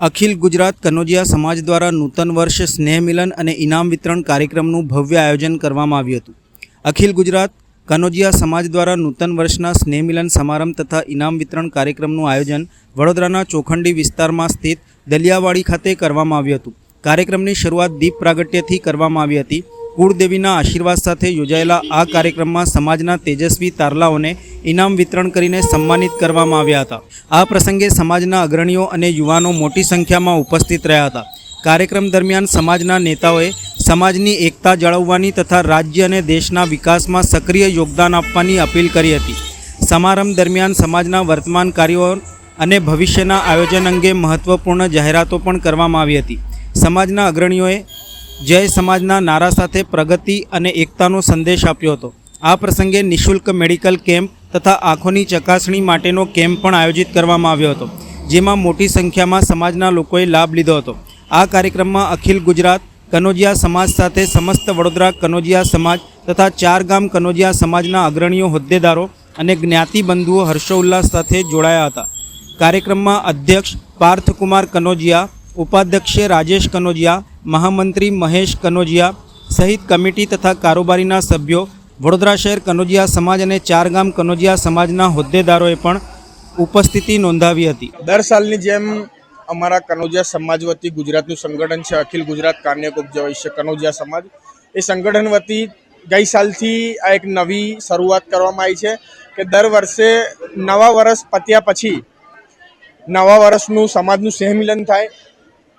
અખિલ ગુજરાત કનોજિયા સમાજ દ્વારા નૂતન વર્ષ સ્નેહ મિલન અને ઇનામ વિતરણ કાર્યક્રમનું ભવ્ય આયોજન કરવામાં આવ્યું હતું. અખિલ ગુજરાત કનોજિયા સમાજ દ્વારા નૂતન વર્ષના સ્નેહ મિલન સમારંભ તથા ઇનામ વિતરણ કાર્યક્રમનું આયોજન વડોદરાના ચોખંડી વિસ્તારમાં સ્થિત દલિયાવાડી ખાતે કરવામાં આવ્યું હતું. કાર્યક્રમની શરૂઆત દીપ પ્રાગટ્યથી કરવામાં આવી હતી. કુળદેવીના આશીર્વાદ સાથે યોજાયેલા આ કાર્યક્રમમાં સમાજના તેજસ્વી તારલાઓને ઇનામ વિતરણ કરીને સન્માનિત કરવામાં આવ્યા હતા. આ પ્રસંગે સમાજના અગ્રણીઓ અને યુવાનો મોટી સંખ્યામાં ઉપસ્થિત રહ્યા હતા. કાર્યક્રમ દરમિયાન સમાજના નેતાઓએ સમાજની એકતા જાળવવાની તથા રાજ્ય અને દેશના વિકાસમાં સક્રિય યોગદાન આપવાની અપીલ કરી હતી. સમારંભ દરમિયાન સમાજના વર્તમાન કાર્યો અને ભવિષ્યના આયોજન અંગે મહત્વપૂર્ણ જાહેરાતો પણ કરવામાં આવી હતી. સમાજના અગ્રણીઓએ જય સમાજના નારા સાથે પ્રગતિ અને એકતાનો સંદેશ આપ્યો હતો. આ પ્રસંગે નિઃશુલ્ક મેડિકલ કેમ્પ તથા આંખોની ચકાસણી માટેનો કેમ્પ પણ આયોજિત કરવામાં આવ્યો હતો, જેમાં મોટી સંખ્યામાં સમાજના લોકોએ લાભ લીધો હતો. આ કાર્યક્રમમાં અખિલ ગુજરાત, કનોજિયા સમાજ સાથે સમસ્ત વડોદરા કનોજિયા સમાજ તથા ચાર ગામ કનોજિયા સમાજના અગ્રણીઓ, હોદ્દેદારો અને જ્ઞાતિ બંધુઓ હર્ષોલ્લાસ સાથે જોડાયા હતા. કાર્યક્રમમાં અધ્યક્ષ પાર્થકુમાર કનોજિયા, ઉપાધ્યક્ષે રાજેશ કનોજિયા, મહામંત્રી મહેશ કનોજિયા સહિત કમિટી તથા કારોબારીના સભ્યો વડોદરા શહેર કનોજિયા સમાજ અને ચાર ગામ કનોજિયા સમાજના હોદ્દેદારોએ પણ ઉપસ્થિતિ નોંધાવી હતી. દર સાલની જેમ અમારા કનોજિયા સમાજ વતી ગુજરાતનું સંગઠન છે, અખિલ ગુજરાત કાન્યક છે, કનોજિયા સમાજ. એ સંગઠન વતી ગઈ સાલથી આ એક નવી શરૂઆત કરવામાં આવી છે કે દર વર્ષે નવા વર્ષ પત્યા પછી નવા વર્ષનું સમાજનું સ્નેહમિલન થાય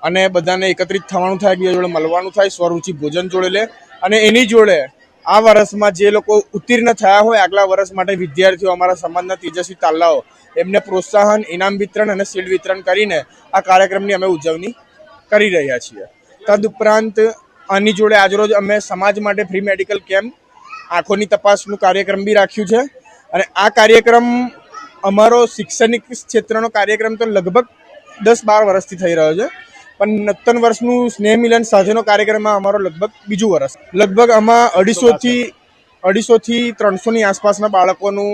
અને બધાને એકત્રિત થવાનું થાય, એકબીજા જોડે મળવાનું થાય, સ્વરૂચિ ભોજન જોડે લે અને એની જોડે આ વર્ષમાં જે લોકો ઉત્તીર્ણ થયા હોય આગલા વર્ષ માટે વિદ્યાર્થીઓ, અમારા સમાજના તેજસ્વી તાલાઓ એમને પ્રોત્સાહન, ઇનામ વિતરણ અને શિલ્ડ વિતરણ કરીને આ કાર્યક્રમની અમે ઉજવણી કરી રહ્યા છીએ. તદુપરાંત આની જોડે આજરોજ અમે સમાજ માટે ફ્રી મેડિકલ કેમ્પ આંખોની તપાસનું કાર્યક્રમ બી રાખ્યું છે. અને આ કાર્યક્રમ અમારો શૈક્ષણિક ક્ષેત્રનો કાર્યક્રમ તો લગભગ દસ બાર વર્ષથી થઈ રહ્યો છે. પણ નત્તન વર્ષનું સ્નેહ મિલન સાથેનો કાર્યક્રમમાં અમારો લગભગ બીજું વર્ષ લગભગ આમાં અઢીસોથી અઢીસોથી ત્રણસોની આસપાસના બાળકોનું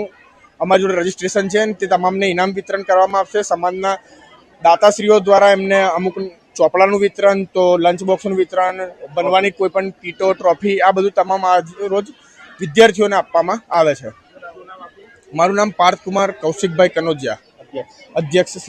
અમારી જોડે રજીસ્ટ્રેશન છે અને તે તમામને ઇનામ વિતરણ કરવામાં આવશે. સમાજના દાતાશ્રીઓ દ્વારા એમને અમુક ચોપડાનું વિતરણ તો લંચ બોક્સનું વિતરણ બનવાની કોઈ પણ કીટો ટ્રોફી આ બધું તમામ આજ રોજ વિદ્યાર્થીઓને આપવામાં આવે છે. મારું નામ પાર્થ કુમાર કૌશિકભાઈ કનોજિયા. અધ્યક્ષ શ્રી.